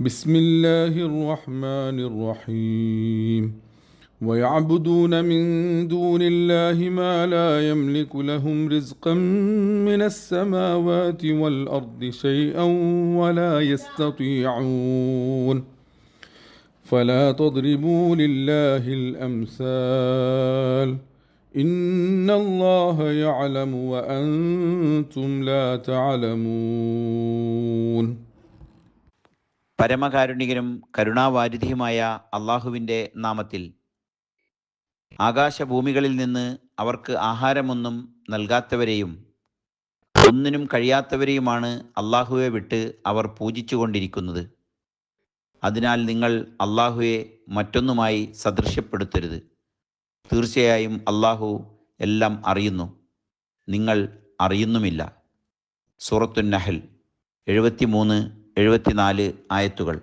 بسم الله الرحمن الرحيم ويعبدون من دون الله ما لا يملك لهم رزقا من السماوات والأرض شيئا ولا يستطيعون. فلا تضربوا لله الأمثال. إن الله يعلم وأنتم لا تعلمون. പരമകാരുണികനും കരുണാവാരിധിയുമായ അള്ളാഹുവിന്റെ നാമത്തിൽ. ആകാശഭൂമികളിൽ നിന്ന് അവർക്ക് ആഹാരമൊന്നും നൽകാത്തവരെയും ഒന്നിനും കഴിയാത്തവരെയുമാണ് അള്ളാഹുവെ വിട്ട് അവർ പൂജിച്ചുകൊണ്ടിരിക്കുന്നത്. അതിനാൽ നിങ്ങൾ അള്ളാഹുവെ മറ്റൊന്നുമായി സദൃശ്യപ്പെടുത്തരുത്. തീർച്ചയായും അള്ളാഹു എല്ലാം അറിയുന്നു. നിങ്ങൾ അറിയുന്നുമില്ല. സൂറത്തുൻ നഹൽ എഴുപത്തിമൂന്ന് എഴുപത്തിനാല് ആയത്തുകൾ.